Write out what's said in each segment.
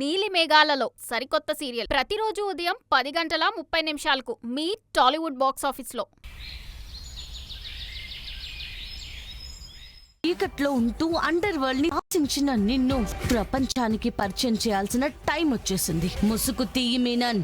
నీలి మేఘాలలో సరికొత్త సీరియల్. ప్రతిరోజు ఉదయం పది గంటల ముప్పై నిమిషాలకు మీ టాలీవుడ్ బాక్స్ ఆఫీస్లో. చీకట్లో ఉంటూ అండర్ వరల్డ్ని ఆశించిన నిన్ను ప్రపంచానికి పరిచయం చేయాల్సిన టైం వచ్చేసింది. ముసుగు తీయి మీనన్.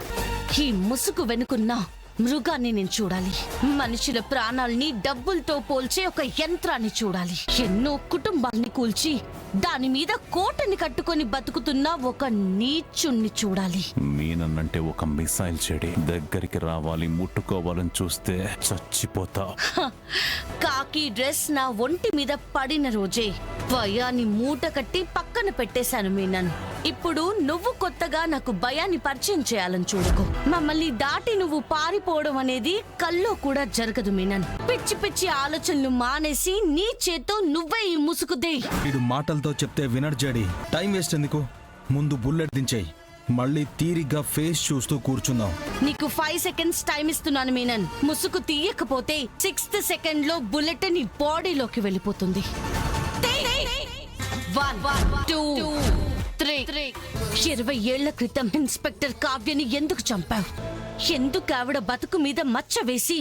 ఈ ముసుగు వెనుకున్న మృగాన్ని నేను చూడాలి. మనుషుల ప్రాణాల్ని డబ్బులతో పోల్చే ఒక యంత్రాన్ని చూడాలి. ఎన్నో కుటుంబాల్ని కూల్చి దాని మీద కోటని కట్టుకొని బతుకుతున్న ఒక నీచుణ్ణి చూడాలి. మీనన్నంటే ఒక మిసైల్ చెడి. దగ్గరికి రావాలి ముట్టుకోవాలని చూస్తే చచ్చిపోతా! కాకి డ్రెస్ నా ఒంటి మీద పడిన రోజే భయాన్ని మూట కట్టి పక్కన పెట్టేశాను మీనన్. ఇప్పుడు నువ్వు కొత్తగా నాకు భయాన్ని పరిచయం చేయాలని చూడకు. మమ్మల్ని దాటి నువ్వు పారిపోవడం అనేది కల్లో కూడా జరగదు మీనన్. పిచ్చి పిచ్చి ఆలోచనలు మానేసి నీ చేత్తో నువ్వే ఈ ముసుగుదే వీడు మాటలతో చెప్తే వినడు జడి. టైం వేస్ట్ ఎందుకు? ముందు బుల్లెట్ దించేయి. మళ్ళీ తీరిగ్గా ఫేస్ చూస్తూ కూర్చుందాం. నీకు ఫైవ్ సెకండ్స్ టైం ఇస్తున్నాను మీనన్. ముసుగు తీయకపోతే సిక్స్త్ సెకండ్లో బుల్లెట్ నీ బాడీలోకి వెళ్ళిపోతుంది One, two, three. ఇరవై ఏళ్ళ క్రితం ఇన్స్పెక్టర్ కావ్యని ఎందుకు చంపావు? ఎందుకు ఆవిడ బతుకు మీద మచ్చ వేసి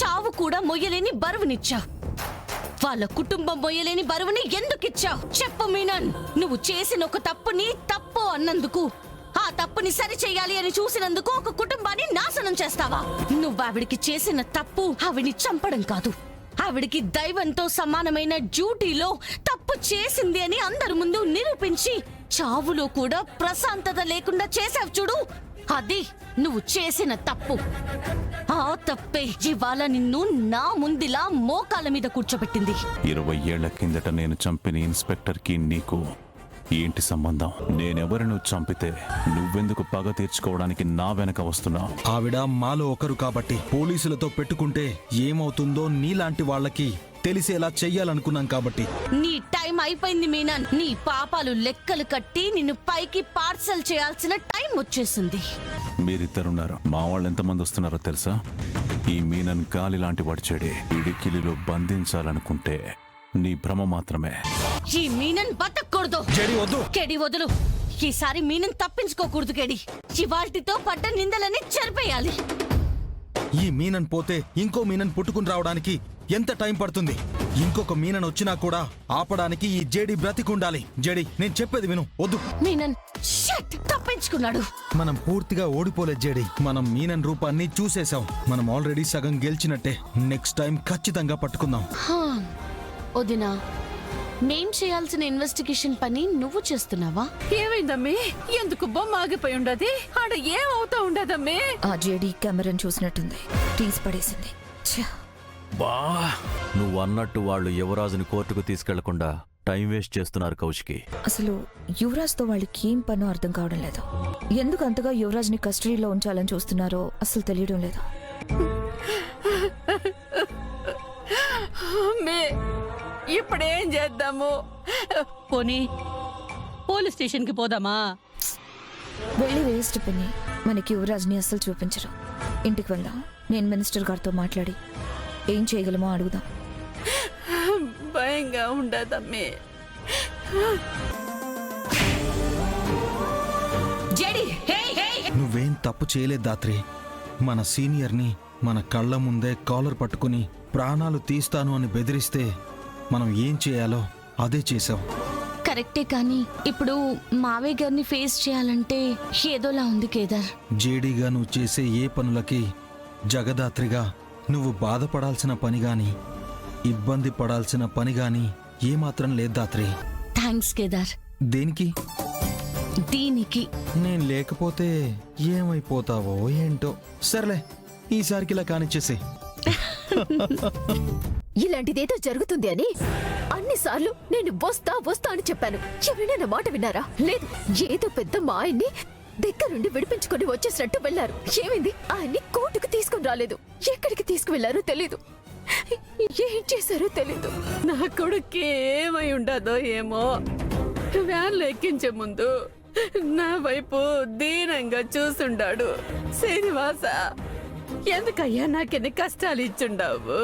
చావు కూడా మొయ్యలేని బరువునిచ్చావు? వాళ్ళ కుటుంబం మొయ్యలేని బరువుని ఎందుకు ఇచ్చావు చెప్పు మీనన్ నువ్వు చేసిన ఒక తప్పుని తప్పు అన్నందుకు ఆ తప్పుని సరి చేయాలి అని చూసినందుకు ఒక కుటుంబాన్ని నాశనం చేస్తావా? నువ్వు ఆవిడికి చేసిన తప్పు ఆవిడిని చంపడం కాదు. ఆవిడికి దైవంతో సమానమైన డ్యూటీలో తప్పు చేసింది అని అందరి ముందు నిరూపించి చావులో కూడా ప్రశాంతత లేకుండా చేసావు చూడు. అది నువ్వు చేసిన తప్పు. ఆ తప్పే ఇవాళ నిన్ను నా ముందిలా మోకాల మీద కూర్చోబెట్టింది. ఇరవై ఏళ్ళ కిందట నేను చంపిన ఇన్స్పెక్టర్కి నీకు ఏంటి సంబంధం. నేనెవరిను చంపితే నువ్వెందుకు పగ తీర్చుకోవడానికి నా వెనక వస్తున్నావు ఆవిడ మాలో ఒకరు కాబట్టి పోలీసులతో పెట్టుకుంటే ఏమవుతుందో నీలాంటి వాళ్ళకి తెలిసేలా చెయ్యాలనుకున్నాం కాబట్టి. నీ టైం అయిపోయింది మీనా నీ పాపాలు లెక్కలు కట్టి నిన్ను పైకి పార్సల్ చేయాల్సిన టైం వచ్చేసింది. మీరిద్దరున్నారు. మా వాళ్ళు ఎంతమంది వస్తున్నారో తెలుసా? ఈ మీనన్ గాలి లాంటి వాడి చెడి ఇడికిలిలో బంధించాలనుకుంటే నీ భ్రమ మాత్రమే. ఈ మీనన్ బతకూడదు. జడి వద్దు. కెడి వదులు. ఈసారి మీనన్ తప్పించుకోకూడదు కెడి. ఇవాల్టితో పడ్డ నిందలని చెరిపేయాలి. ఈ మీనన్ పోతే ఇంకో మీనన్ పుట్టుకుని రావడానికి ఎంత టైం పడుతుంది? ఇంకొక మీనన్ వచ్చినా కూడా ఆపడానికి ఈ జేడి బ్రతికుండాలి. జడి నేను చెప్పేది విను. వద్దు. మీనన్ షట్ తప్పించుకున్నాడు. మనం పూర్తిగా ఓడిపోలేదు జేడి. మనం మీనన్ రూపాన్ని చూసేశాం. మనం ఆల్రెడీ సగం గెలిచినట్టే. నెక్స్ట్ టైం ఖచ్చితంగా పట్టుకుందాం. హా, వదినా మేం చేయాల్సిన ఇన్వెస్టిగేషన్ పని నువ్వు చేస్తున్నావా? ఏమైందమ్మి? ఎందుకు బొమ్మ ఆగిపోయి ఉండదు? ఆడ ఏమవుతా ఉండదమ్మి? ఆ జేడీ కెమెరాను చూసినట్టుంది. తీసి పడేసింది. ఛ! బా నువ్వు అన్నట్టు వాళ్ళు యువరాజుని కోర్టుకు తీసుకెళ్ళకుండా టైం వేస్ట్ చేస్తున్నారు కౌశికి. అసలు యువరాజ్తో వాళ్ళకి ఏం పనో అర్థం కావడం లేదు. ఎందుకు అంతగా యువరాజ్ని కస్టడీలో ఉంచాలని చూస్తున్నారో అసలు తెలియడం లేదు. అమ్మి. ఇప్పుడేం చేద్దాము? పోనీ పోలీస్ స్టేషన్కి పోదామా? వెళ్ళి వేస్ట్ పిన్ని మనకి యువరాజ్ని అస్సలు చూపించరు. ఇంటికి వెళ్దాం నేను మినిస్టర్ గారితో మాట్లాడి ఏం చేయగలమో అడుగుదాం. భయంగా ఉండదమ్మి. నువ్వేం తప్పు చేయలేదు దాత్రి. మన సీనియర్ని మన కళ్ళ ముందే కాలర్ పట్టుకుని ప్రాణాలు తీస్తాను అని బెదిరిస్తే మనం ఏం చేయాలో అదే చేసావు కరెక్టే కానీ ఇప్పుడు మావయ్య గారిని ఫేస్ చేయాలంటే ఏదోలా ఉంది కేదార్. జేడీగా నువ్వు చేసే ఏ పనులకి జగదాత్రిగా నువ్వు బాధపడాల్సిన పని గాని ఇబ్బంది పడాల్సిన పని గాని ఏమాత్రం లేదు దాత్రి. థ్యాంక్స్ కేదార్. దేనికి? దీనికి. నేను లేకపోతే ఏమైపోతావో ఏంటో. సర్లే ఈసారికి ఇలా కానిచ్చేసే ఇలాంటిదేదో జరుగుతుంది అని. అన్నిసార్లు నేను వస్తా వస్తా అని చెప్పాను. ఎవరైనా నా మాట విన్నారా? లేదు ఏదో పెద్ద మా ఆయన్ని దగ్గరుండి విడిపించుకొని వచ్చేసినట్టు వెళ్ళారు ఏమైంది? ఆయన్ని కోర్టుకు తీసుకుని రాలేదు. ఎక్కడికి తీసుకువెళ్ళారో తెలీదు. ఏం చేశారో తెలీదు. నా కొడుకు ఏమై ఉండదో ఏమో వ్యాన్లు ఎక్కించే ముందు నా వైపు దీనంగా చూసుండాడు. శ్రీనివాస ఎందుకయ్యా నాకెన్ని కష్టాలు ఇచ్చుండావు?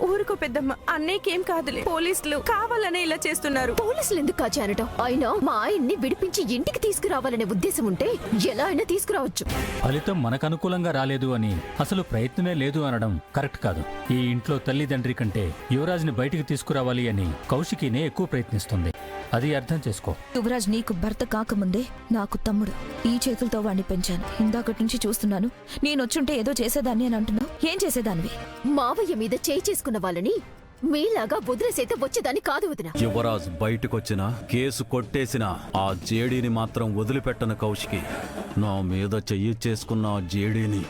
ఊరుకో పెద్దమ్మ అన్నయ్యకేం కాదులే. పోలీసులు కావాలనే ఇలా చేస్తున్నారు. పోలీసులు ఎందుకు కాచారట? అయినా మా ఆయన్ని విడిపించి ఇంటికి తీసుకురావాలనే ఉద్దేశం ఉంటే ఎలా అయినా తీసుకురావచ్చు. ఫలితం మనకు అనుకూలంగా రాలేదు అని అసలు ప్రయత్నమే లేదు అనడం కరెక్ట్ కాదు. ఈ ఇంట్లో తల్లిదండ్రి కంటే యువరాజ్ని బయటికి తీసుకురావాలి అని కౌశికినే ఎక్కువ ప్రయత్నిస్తుంది. అది అర్థం చేసుకో. యువరాజ్ నీకు భర్త కాకముందే నాకు తమ్ముడు. ఈ చేతులతో వాడిని పెంచాను. ఇందాకటి నుంచి చూస్తున్నాను. నేను వచ్చుంటే ఏదో చేసేదాన్ని అని అంటున్నావు. ఏం చేసేదానివి? మావయ్య మీద చేయి చేసుకున్న వాళ్ళని మీలాగా వదిలేసైతే వచ్చేదాన్ని కాదు వదిన. యువరాజ్ బయటకొచ్చినా కేసు కొట్టేసిన ఆ జేడీని మాత్రం వదిలిపెట్టను కౌశికి. నా మీద చెయ్యి చేసుకున్న ఆ జేడీని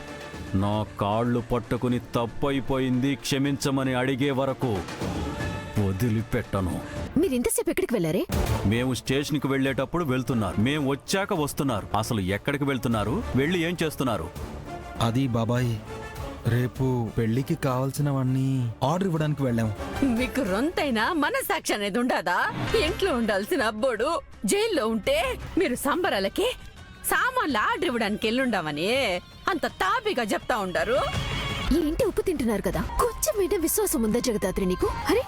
నా కాళ్ళు పట్టుకుని తప్పైపోయింది క్షమించమని అడిగే వరకు వదిలిపెట్టను. మీరు ఇంతసేపు ఎక్కడికి వెళ్ళారే? మేము స్టేషన్కి వెళ్ళేటప్పుడు వెళ్తున్నారు. మేము వచ్చాక వస్తున్నారు. అసలు ఎక్కడికి వెళ్తున్నారు? వెళ్ళి ఏం చేస్తున్నారు? అది బాబాయ్ రేపు పెళ్ళికి కావాల్సినవన్నీ ఆర్డర్ ఇవ్వడానికి వెళ్ళాం. మీకు రొంతైనా మనసాక్షి అనేది ఉండదా? ఇంట్లో ఉండాల్సిన అబ్బోడు జైల్లో ఉంటే మీరు సంబరాలకి సామాన్లు ఆర్డర్ ఇవ్వడానికి వెళ్ళుండామని అంత తాపిగా చెప్తా ఉండారు. ఇంటి ఉప్పు తింటున్నారు కదా? కొంచెమైనా విశ్వాసం ఉందా జగదాత్రి నీకు? అరే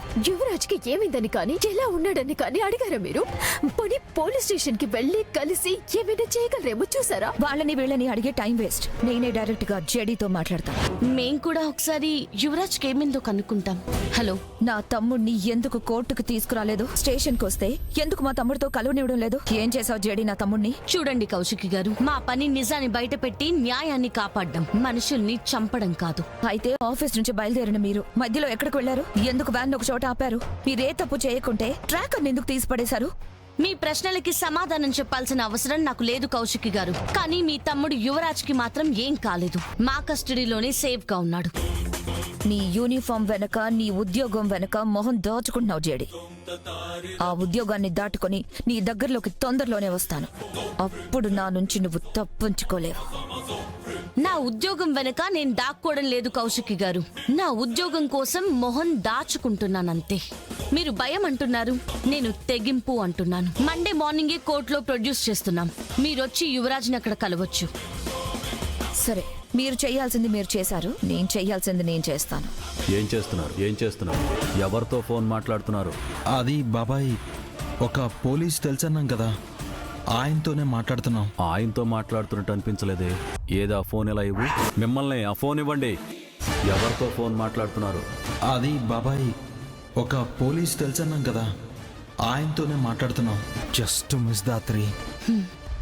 యువరాజ్కి ఏమైందని కానీ ఎలా ఉన్నాడని కానీ అడిగారా మీరు? పోనీ పోలీస్ స్టేషన్కి వెళ్ళి కలిసి ఏమైనా చేయగలరేమో చూసారా? వాళ్ళని వీళ్ళని అడిగే టైం వేస్ట్. నేనే డైరెక్ట్గా జేడీతో మాట్లాడతాను. మేం కూడా ఒకసారి యువరాజ్కి ఏమిందో కనుక్కుంటాం. హలో. నా తమ్ముడిని ఎందుకు కోర్టుకు తీసుకురాలేదు? స్టేషన్కి వస్తే ఎందుకు మా తమ్ముడితో కలవనివ్వడం లేదు? ఏం చేసావు జేడీ నా తమ్ముడిని చూడండి కౌశికి గారు మా పని నిజాన్ని బయటపెట్టి న్యాయాన్ని కాపాడడం మనుషుల్ని చంపడం కాదు. అయితే ఆఫీస్ నుంచి బయలుదేరిన మీరు మధ్యలో ఎక్కడికి వెళ్ళారు ఎందుకు వ్యాన్ ఒక చోట ఆపారు? మీరే తప్పు చేయకుంటే ట్రాకర్ ఎందుకు తీసి పడేశారు మీ ప్రశ్నలకి సమాధానం చెప్పాల్సిన అవసరం నాకు లేదు కౌశికి గారు. కానీ మీ తమ్ముడు యువరాజ్కి మాత్రం ఏం కాలేదు. మా కస్టడీలోనే సేఫ్గా ఉన్నాడు. నీ యూనిఫామ్ వెనక నీ ఉద్యోగం వెనక మొహం దోచుకుంటున్నావు జేడి. ఆ ఉద్యోగాన్ని దాటుకొని నీ దగ్గరలోకి తొందరలోనే వస్తాను. అప్పుడు నా నుంచి నువ్వు తప్పించుకోలేవు. నా ఉద్యోగం వెనక నేను దాక్కోవడం లేదు కౌశికి గారు. నా ఉద్యోగం కోసం మొహం దాచుకుంటున్నానంతే. మీరు భయం అంటున్నారు నేను తెగింపు అంటున్నాను. మండే మార్నింగే కోర్టులో ప్రొడ్యూస్ చేస్తున్నాం. మీరొచ్చి యువరాజ్ని అక్కడ కలవచ్చు. సరే మీరు చేయాల్సింది మీరు చేశారు నేను చేయాల్సింది నేను చేస్తాను. ఏం చేస్తున్నారు? ఏం చేస్తున్నారు? ఎవరితో ఫోన్ మాట్లాడుతున్నారు? అది బాబాయ్ ఒక పోలీస్ తెలుసన్నాం కదా. ఆయనతోనే మాట్లాడుతున్నాం ఆయనతో మాట్లాడుతున్నట్టు అనిపించలేదే. ఏదా ఫోన్ ఎలా ఇవ్వు? మిమ్మల్ని ఆ ఫోన్ ఇవ్వండి. ఎవరితో ఫోన్ మాట్లాడుతున్నారు? అది బాబాయ్ ఒక పోలీస్ తెలుసన్నాం కదా ఆయనతోనే మాట్లాడుతున్నాం. Just miss Dhatri.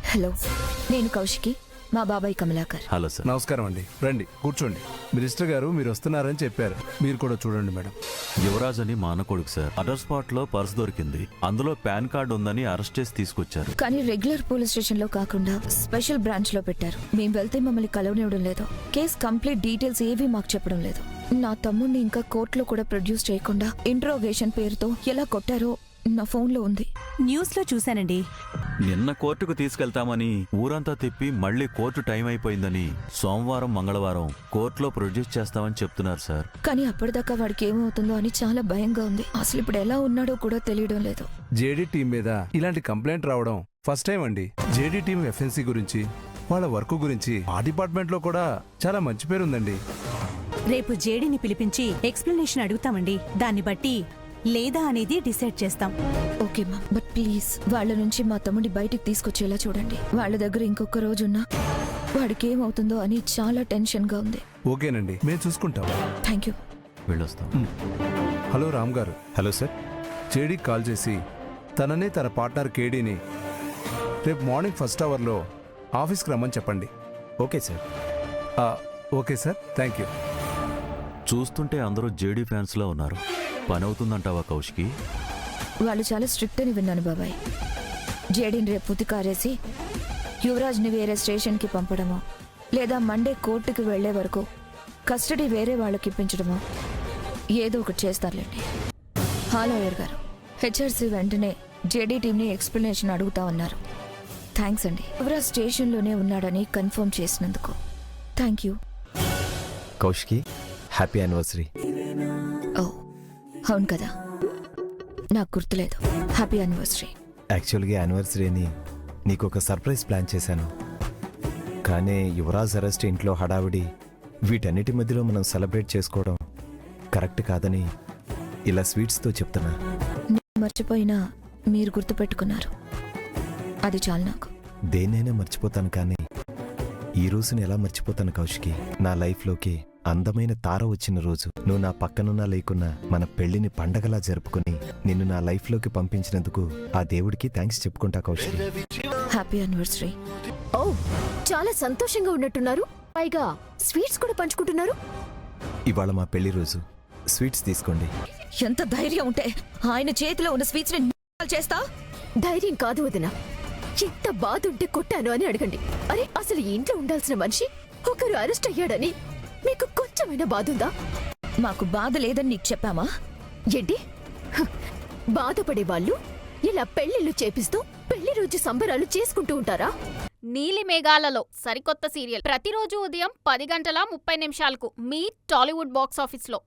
హలో నేను కౌశికి. మా బాబాయ్ కమలాకర్. Hello sir. నమస్కారం అండి. రండి కూర్చోండి. మినిస్టర్ గారు మీరు వస్తున్నారని చెప్పారు. మీరు కూడా చూడండి మేడం. యువరాజ్ అని మా అన్న కొడుకు సార్. అదర్ స్పాట్లో పర్స్ దొరికింది. అందులో పాన్ కార్డు ఉందని అరెస్ట్ చేసి తీసుకొచ్చారు. కానీ రెగ్యులర్ పోలీస్ స్టేషన్లో కాకుండా స్పెషల్ బ్రాంచ్లో పెట్టారు. మేము వెళ్తే మమ్మల్ని కలవనివ్వడం లేదు. కేస్ కంప్లీట్ డీటెయిల్స్ ఏవి మాకు చెప్పడం లేదు. నా తమ్ముడిని ఇంకా కోర్టులో కూడా ప్రొడ్యూస్ చేయకుండా ఇంట్రోగేషన్ పేరుతో ఎలా కొట్టారో నా ఫోన్లో ఉంది. న్యూస్లో చూశానండి. నిన్న కోర్టుకు తీసుకెళ్తామని ఊరంతా తిప్పి మళ్ళీ కోర్టు టైం అయిపోయిందని సోమవారం మంగళవారం కోర్టులో ప్రొడ్యూస్ చేస్తామని చెప్తున్నారు సార్. కానీ అప్పటిదాకా వాడికి ఏమవుతుందో అని చాలా భయంగా ఉంది. అసలు ఇప్పుడు ఎలా ఉన్నాడో కూడా తెలియడం లేదు. జేడీ టీం మీద ఇలాంటి కంప్లైంట్ రావడం ఫస్ట్ టైం అండి. జేడీ టీం ఎఫ్ఎన్సీ గురించి వాళ్ళ వర్క్ గురించి ఆ డిపార్ట్మెంట్లో కూడా చాలా మంచి పేరు ఉందండి రేపు జేడీని పిలిపించి ఎక్స్ప్లెనేషన్ అడుగుతామండి. దాన్ని బట్టి లేదా అనేది డిసైడ్ చేస్తాం. ఓకే మా బట్ ప్లీజ్ వాళ్ళ నుంచి మా తమ్ముడి బయటికి తీసుకొచ్చేలా చూడండి. వాళ్ళ దగ్గర ఇంకొక రోజున్నా వాడికి ఏమవుతుందో అని చాలా టెన్షన్గా ఉంది. ఓకేనండి మేము చూసుకుంటాం. Thank you. వెళ్ళొస్తాం. Hello Ram garu. Hello sir. JD call చేసి తననే తన పార్ట్నర్ కేడీని రేపు మార్నింగ్ ఫస్ట్ అవర్లో ఆఫీస్కి రమ్మని చెప్పండి. Okay sir. ఆ, ఓకే సార్ థ్యాంక్ యూ. చూస్తుంటే అందరూ జేడీ ఫ్యాన్స్లో ఉన్నారు. పని అవుతుందంటావా కౌశికి? వాళ్ళు చాలా స్ట్రిక్ట్ అని విన్నాను బాబాయ్. జేడీని రేపు ఉతికారేసి యువరాజ్ని వేరే స్టేషన్కి పంపడమో లేదా మండే కోర్టుకి వెళ్ళే వరకు కస్టడీ వేరే వాళ్ళకి ఇప్పించడమో ఏదో ఒకటి చేస్తారులేండి. హలో అయ్యర్ గారు. హెచ్ఆర్సీ వెంటనే జేడీ టీంని ఎక్స్ప్లెనేషన్ అడుగుతా ఉన్నారు. థ్యాంక్స్ అండి. యువరాజ్ స్టేషన్లోనే ఉన్నాడని కన్ఫర్మ్ చేసినందుకు. Thank you. Kaushiki happy anniversary. అవును కదా. నాకు గుర్తులేదు. హ్యాపీ యానివర్సరీ యాక్చువల్గా యానివర్సరీ అని నీకు ఒక సర్ప్రైజ్ ప్లాన్ చేశాను. కానీ యువరాజ్ అరెస్ట్ ఇంట్లో హడావిడి వీటన్నిటి మధ్యలో మనం సెలబ్రేట్ చేసుకోవడం కరెక్ట్ కాదని ఇలా స్వీట్స్తో చెప్తున్నా. నేను మర్చిపోయినా మీరు గుర్తుపెట్టుకున్నారు. అది చాలు నాకు. దేన్నైనా మర్చిపోతాను కానీ ఈ రోజుని ఎలా మర్చిపోతాను కౌశికి? నా లైఫ్లోకి అందమైన తార వచ్చిన రోజు నువ్వు నా పక్కనున్నా లేకున్నా మన పెళ్ళిని పండగలా జరుపుకుని నిన్ను నా లైఫ్లోకి పంపించినందుకు ఆ దేవుడికి థ్యాంక్స్ చెప్పుకుంటా కౌశికి. హ్యాపీ యానివర్సరీ ఓ చాలా సంతోషంగా ఉన్నట్టున్నారు. పైగా స్వీట్స్ కూడా పంచుకుంటున్నారు. ఇవాళ మా పెళ్ళి రోజు. స్వీట్స్ తీసుకోండి. ఎంత ధైర్యం ఉంటే ఆయన చేతిలో ఉన్న స్వీట్స్ని చేస్తా? ధైర్యం కాదు వదిన. ఎంత బాధ ఉంటే కొట్టాను అని అడగండి. అరే అసలు ఇంట్లో ఉండాల్సిన మనిషి ఒకరు అరెస్ట్ అయ్యాడని మీకు కొంచెమైనా బాధుందా? మాకు బాధ లేదని నీకు చెప్పామా? ఏంటి? బాధపడే వాళ్ళు ఇలా పెళ్ళిళ్ళు చేపిస్తూ పెళ్ళి రోజు సంబరాలు చేసుకుంటూ ఉంటారా? నీలి మేఘాలలో సరికొత్త సీరియల్. ప్రతిరోజు ఉదయం పది గంటల ముప్పై నిమిషాలకు మీ టాలీవుడ్ బాక్స్ ఆఫీస్లో.